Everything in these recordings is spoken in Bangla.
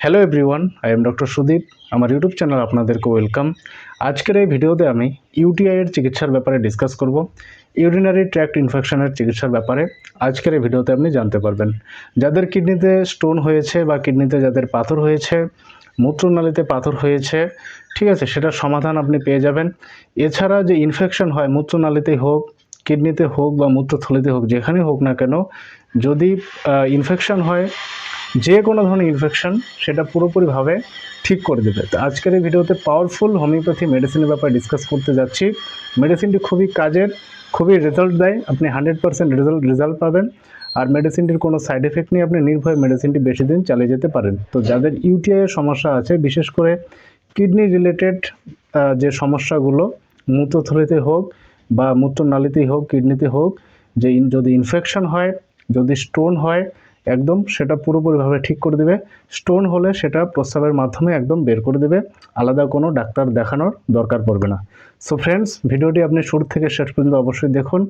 Hello everyone I am doctor Sudip আমার ইউটিউব চ্যানেল আপনাদেরকে ওয়েলকাম আজকের এই ভিডিওতে আমি ইউটিআই এর চিকিৎসার ব্যাপারে ডিসকাস করব ইউরিনারি ট্র্যাক্ট ইনফেকশনের চিকিৎসার ব্যাপারে। আজকের এই ভিডিওতে আপনি জানতে পারবেন। যাদের কিডনিতে স্টোন হয়েছে বা কিডনিতে যাদের পাথর হয়েছে, মূত্রনালীতে পাথর হয়েছে, ঠিক আছে, সেটার সমাধান আপনি পেয়ে যাবেন। এছাড়া যে ইনফেকশন হয়, মূত্রনালীতেই হোক, কিডনিতে হোক বা মূত্রথলিতে হোক যেখানে হোক না কেন, যদি ইনফেকশন হয় যে কোনো ধরনের ইনফেকশন সেটা পুরোপুরিভাবে ঠিক করে দেবে। তো আজকের এই ভিডিওতে পাওয়ারফুল হোমিওপ্যাথি মেডিসিনের ব্যাপারে ডিসকাস করতে যাচ্ছি। মেডিসিনটি খুবই কাজের, খুবই রেজাল্ট দেয়। আপনি হান্ড্রেড পার্সেন্ট রেজাল্ট রেজাল্ট পাবেন। আর মেডিসিনটির কোনো সাইড এফেক্ট নিয়ে আপনি নির্ভয়ে মেডিসিনটি বেশি দিন চালিয়ে যেতে পারেন। তো যাদের ইউটিআইয়ের সমস্যা আছে, বিশেষ করে কিডনি রিলেটেড যে সমস্যাগুলো, মূত্রথলিতে হোক বা মূত্রনালীতেই হোক কিডনিতে হোক, যে যদি ইনফেকশন হয়, যদি স্টোন হয় একদম সেটা পুরোপুরিভাবে ঠিক করে দেবে। স্টোন হলে সেটা প্রস্রাবের মাধ্যমে একদম বের করে দেবে। আলাদা কোনো ডাক্তার দেখানোর দরকার পড়বে না। সো ফ্রেন্ডস ভিডিওটি আপনি শুরু থেকে শেষ পর্যন্ত অবশ্যই দেখুন।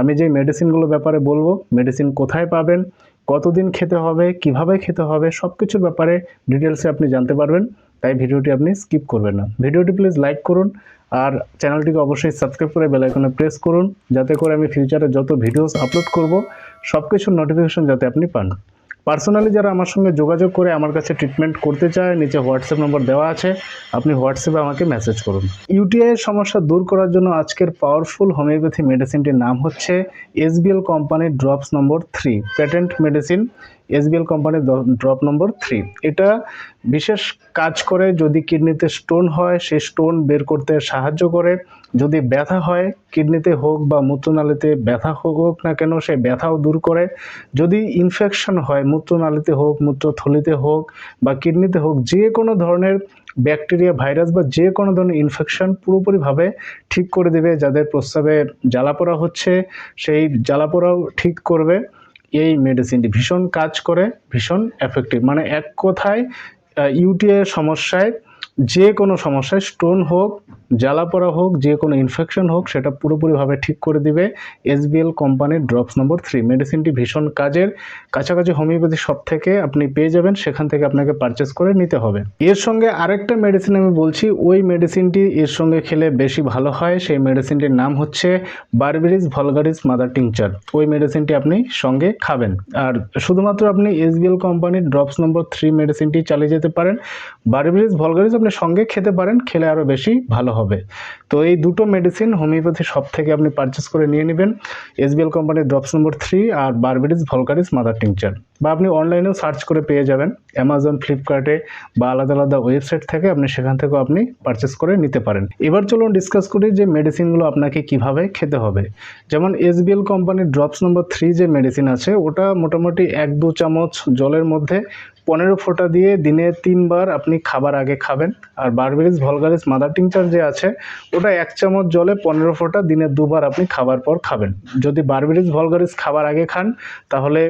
আমি যে মেডিসিনগুলো ব্যাপারে বলব মেডিসিন কোথায় পাবেন, কতদিন খেতে হবে, কীভাবে খেতে হবে সব কিছুর ব্যাপারে ডিটেলসে আপনি জানতে পারবেন। তাই ভিডিওটি আপনি স্কিপ করবেন না। ভিডিওটি প্লিজ লাইক করুন আর চ্যানেলটিকে অবশ্যই সাবস্ক্রাইব করে বেল আইকনে প্রেস করুন যাতে করে আমি ফিউচারে যত ভিডিওস আপলোড করব সব কিছুর নোটিফিকেশন যাতে আপনি পান। পার্সোনালি যারা আমার সঙ্গে যোগাযোগ করে আমার কাছে ট্রিটমেন্ট করতে চায়, নিচে হোয়াটসঅ্যাপ নম্বর দেওয়া আছে, আপনি হোয়াটসঅ্যাপে আমাকে মেসেজ করুন। ইউটিআইয়ের সমস্যা দূর করার জন্য আজকের পাওয়ারফুল হোমিওপ্যাথি মেডিসিনটির নাম হচ্ছে এসবিএল কোম্পানির drops number three patent medicine SBL কোম্পানির ড্রপ নম্বর থ্রি এটা বিশেষ কাজ করে যদি কিডনিতে স্টোন হয়, সেই স্টোন বের করতে সাহায্য করে। যদি ব্যথা হয় কিডনিতে হোক বা মূত্রনালীতে ব্যথা হোক না কেন, সেই ব্যথাও দূর করে। যদি ইনফেকশন হয়, মূত্রনালীতে হোক, মূত্রথলিতে হোক বা কিডনিতে হোক, যে কোনো ধরনের ব্যাকটেরিয়া ভাইরাস বা যে কোনো ধরনের ইনফেকশন পুরোপুরিভাবে ঠিক করে দেবে, যাদের প্রস্রাবে জ্বালাপোড়া হচ্ছে, সেই জ্বালাপোড়াও ঠিক করবে। এই মেডিসিনটি ভীষণ কাজ করে ভীষণ এফেক্টিভ মানে এক কথায় ইউটিআই সমস্যায় যে কোনো সমস্যায় স্টোন হোক জ্বালাপোড়া হোক, যে কোনো ইনফেকশন হোক, সেটা পুরোপুরিভাবে ঠিক করে দিবে এসবিএল কোম্পানির ড্রপস নম্বর থ্রি মেডিসিনটি ভীষণ কাজের। কাছাকাছি হোমিওপ্যাথি শপ থেকে আপনি পেয়ে যাবেন, সেখান থেকে আপনাকে পারচেস করে নিতে হবে। এর সঙ্গে আরেকটা মেডিসিন আমি বলছি, ওই মেডিসিনটি এর সঙ্গে খেলে বেশি ভালো হয়। সেই মেডিসিনটির নাম হচ্ছে বারবেরিস ভলগারিস মাদার টিংচার ওই মেডিসিনটি আপনি সঙ্গে খাবেন। আর শুধুমাত্র আপনি এসবিএল কোম্পানির ড্রপস নম্বর থ্রি মেডিসিনটি চালিয়ে যেতে পারেন। বারবেরিস ভলগারিস আপনি সঙ্গে খেতে পারেন, খেলে আরও বেশি ভালো হবে। তো এই দুটো মেডিসিন হোমিওপ্যাথি শপ থেকে আপনি পারচেস করে নিয়ে নেবেন। এসবিএল কোম্পানির ড্রপস নম্বর থ্রি আর বারবেরিস ভলকারিস মাদার টিংচার বা আপনি অনলাইনেও সার্চ করে পেয়ে যাবেন। অ্যামাজন ফ্লিপকার্টে বা আলাদা আলাদা ওয়েবসাইট থেকে আপনি সেখান থেকেও আপনি পারচেস করে নিতে পারেন। এবার চলুন ডিসকাস করি যে মেডিসিনগুলো আপনাকে কীভাবে খেতে হবে। যেমন এসবিএল কোম্পানির ড্রপস নম্বর থ্রি যে মেডিসিন আছে, ওটা মোটামুটি এক দু চামচ জলের মধ্যে পনেরো ফোঁটা দিয়ে দিনে তিনবার আপনি খাবার আগে খাবেন। আর বারবেরিস ভলগারিস মাদার টিংচার যে আছে, ওটা এক চামচ জলে পনেরো ফোঁটা দিনে দুবার আপনি খাবার পর খাবেন। যদি বারবেরিস ভলগারিস খাবার আগে খান, তাহলে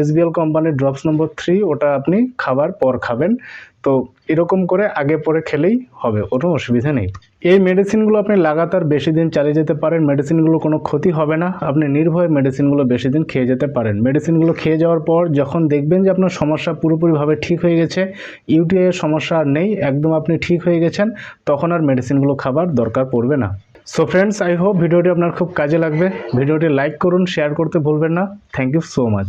এসবিএল কোম্পানির ড্রপস নম্বর থ্রি, ওটা আপনি খাবার পর খাবেন। তো এরকম করে আগে পরে খেলেই হবে, কোনো অসুবিধা নেই। এই মেডিসিনগুলো আপনি লাগাতার বেশি দিন চালিয়ে যেতে পারেন মেডিসিনগুলো কোনো ক্ষতি হবে না। আপনি নির্ভয়ে মেডিসিনগুলো বেশি দিন খেয়ে যেতে পারেন। মেডিসিনগুলো খেয়ে যাওয়ার পর যখন দেখবেন যে আপনার সমস্যা পুরোপুরিভাবে ঠিক হয়ে গেছে ইউটিআই এর সমস্যা আর নেই, একদম আপনি ঠিক হয়ে গেছেন, তখন আর মেডিসিনগুলো খাবার দরকার পড়বে না। সো ফ্রেন্ডস আই হোপ ভিডিওটি আপনার খুব কাজে লাগবে। ভিডিওটি লাইক করুন শেয়ার করতে ভুলবেন না। Thank you so much